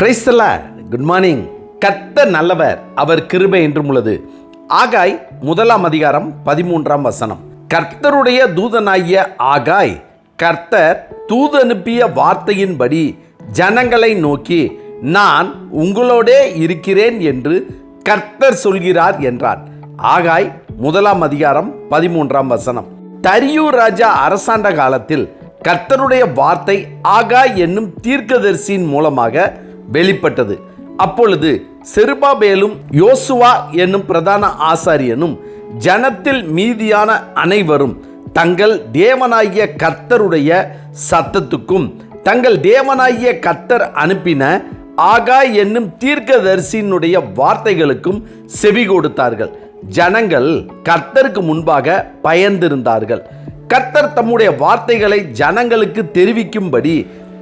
பிரைஸ்தல good morning கத்த நல்லவர் அவர் கிருபை என்றும் உள்ளது. ஆகாய் முதலாம் அதிகாரம் பதிமூன்றாம் வசனம். கர்த்தருடைய தூதனாகிய ஆகாய் கர்த்தர் தூது அனுப்பிய வார்த்தையின்படி ஜனங்களை நோக்கி நான் உங்களோடே இருக்கிறேன் என்று கர்த்தர் சொல்கிறார் என்றார். ஆகாய் முதலாம் அதிகாரம் பதிமூன்றாம் வசனம். தரியூர் ராஜா அரசாண்ட காலத்தில் கர்த்தருடைய வார்த்தை ஆகாய் என்னும் தீர்க்கதரிசியின் மூலமாக வெளிப்பட்டது. அப்பொழுது செருபாபேலும் யோசுவா என்னும் பிரதான ஆசாரியனும் ஜனத்தில் மீதியான அனைவரும் தங்கள் தேவனாகிய கர்த்தருடைய சத்தத்துக்கும் தங்கள் தேவனாகிய கர்த்தர் அனுப்பின ஆகா என்னும் தீர்க்கதரிசியினுடைய வார்த்தைகளுக்கும் செவி கொடுத்தார்கள். ஜனங்கள் கர்த்தருக்கு முன்பாக பயந்திருந்தார்கள். கர்த்தர் தம்முடைய வார்த்தைகளை ஜனங்களுக்கு தெரிவிக்கும்படி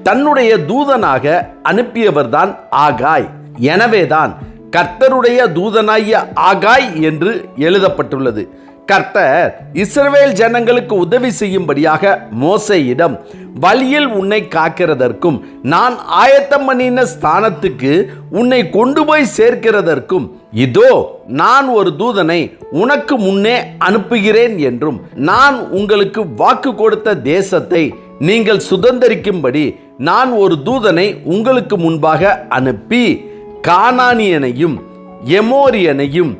தன்னுடைய தூதனாக அனுப்பியவர்தான் ஆகாய். எனவேதான் கர்த்தருடைய தூதனாகிய ஆகாய் என்று எழுதப்பட்டுள்ளது. கர்த்தர் இஸ்ரவேல் ஜனங்களுக்கு உதவி செய்யும்படியாக மோசையிடம் வழியில் உன்னை காக்கிறதற்கும் நான் ஆயத்தம் பண்ணின ஸ்தானத்துக்கு உன்னை கொண்டு போய் சேர்க்கிறதற்கும் இதோ நான் ஒரு தூதனை உனக்கு முன்னே அனுப்புகிறேன் என்றும் நான் உங்களுக்கு வாக்கு கொடுத்த தேசத்தை நீங்கள் சுதந்தரிக்கும்படி நான் ஒரு தூதனை உங்களுக்கு முன்பாக அனுப்பி கானானியனையும் எமோரியனையும்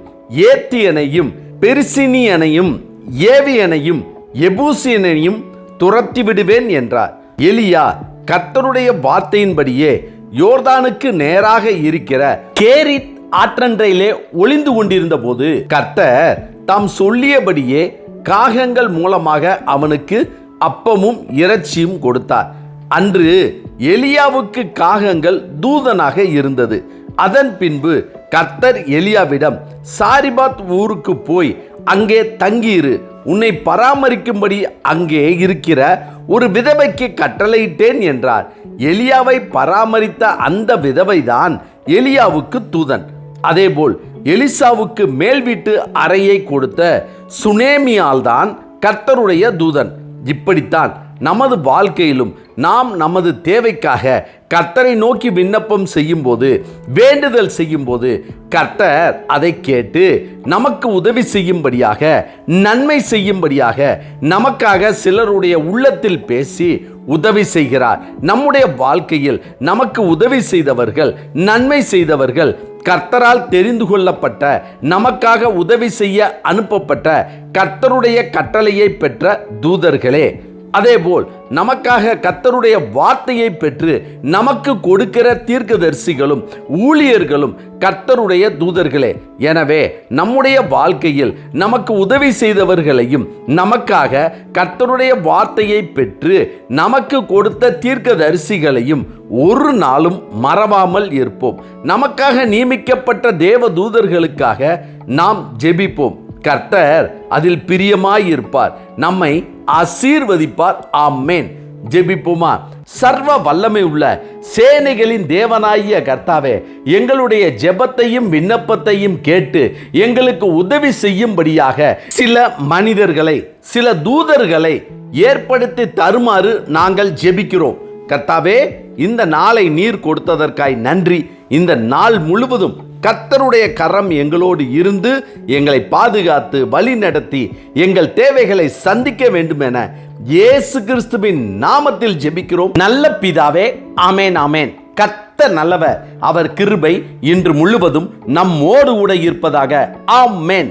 ஏத்தியனையும் பெருசினியனையும் ஏவியனையும் எபூசியனையும் துரத்தி விடுவேன் என்றார். எலியா கர்த்தருடைய வார்த்தையின்படியே யோர்தானுக்கு நேராக இருக்கிற கேரித் ஆற்றன்றையிலே ஒளிந்து கொண்டிருந்த போது கர்த்தர் தாம் சொல்லியபடியே காகங்கள் மூலமாக அவனுக்கு அப்பமும் இறைச்சியும் கொடுத்தார். அன்று எலியாவுக்கு காகங்கள் தூதனாக இருந்தது. அதன் பின்பு கர்த்தர் எலியாவிடம் சாரிபாத் ஊருக்கு போய் அங்கே தங்கியிரு. உன்னை பராமரிக்கும்படி அங்கே இருக்கிற ஒரு விதவைக்கு கட்டளையிட்டேன் என்றார். எலியாவை பராமரித்த அந்த விதவைதான் எலியாவுக்கு தூதன். அதேபோல் எலிசாவுக்கு மேல் வீட்டு அறையை கொடுத்த சுனேமியால் தான் கர்த்தருடைய தூதன். இப்படித்தான் நமது வாழ்க்கையிலும் நாம் நமது தேவைக்காக கர்த்தரை நோக்கி விண்ணப்பம் செய்யும்போது வேண்டுதல் செய்யும்போது கர்த்தர் அதை கேட்டு நமக்கு உதவி செய்யும்படியாக நன்மை செய்யும்படியாக நமக்காக சிலருடைய உள்ளத்தில் பேசி உதவி செய்கிறார். நம்முடைய வாழ்க்கையில் நமக்கு உதவி செய்தவர்கள் நன்மை செய்தவர்கள் கர்த்தரால் தெரிந்து கொள்ளப்பட்ட நமக்காக உதவி செய்ய அனுப்பப்பட்ட கர்த்தருடைய கட்டளையை பெற்ற தூதர்களே அதேபோல் நமக்காக கர்த்தருடைய வார்த்தையை பெற்று நமக்கு கொடுக்கிற தீர்க்கதரிசிகளும் ஊழியர்களும் கர்த்தருடைய தூதர்களே. எனவே நம்முடைய வாழ்க்கையில் நமக்கு உதவி செய்தவர்களையும் நமக்காக கர்த்தருடைய வார்த்தையை பெற்று நமக்கு கொடுத்த தீர்க்கதரிசிகளையும் ஒரு நாளும் மறவாமல் இருப்போம். நமக்காக நியமிக்கப்பட்ட தேவ தூதர்களுக்காக நாம் ஜெபிப்போம். கர்த்தர் அதில் பிரியமாயிருப்பார். நம்மை ஆசீர்வதிப்பார். ஆமேன். ஜெபிப்போமா? சர்வ வல்லமை உள்ள சேனைகளின் தேவனாகிய கர்த்தாவே எங்களுடைய ஜெபத்தையும் விண்ணப்பத்தையும் கேட்டு எங்களுக்கு உதவி செய்யும்படியாக சில மனிதர்களை சில தூதர்களை ஏற்படுத்தி தருமாறு நாங்கள் ஜெபிக்கிறோம். கர்த்தாவே இந்த நாளை நீர் கொடுத்ததற்காய் நன்றி. இந்த நாள் முழுவதும் கர்த்தருடைய கரம் எங்களோடு இருந்து எங்களை பாதுகாத்து வழி நடத்தி எங்கள் தேவைகளை சந்திக்க வேண்டும் என இயேசு கிறிஸ்துவின் நாமத்தில் ஜெபிக்கிறோம். நல்ல பிதாவே ஆமேன் ஆமேன். கத்த நல்லவர் அவர் கிருபை இன்று முழுவதும் நம்மோடு கூட இருப்பதாக ஆமேன்.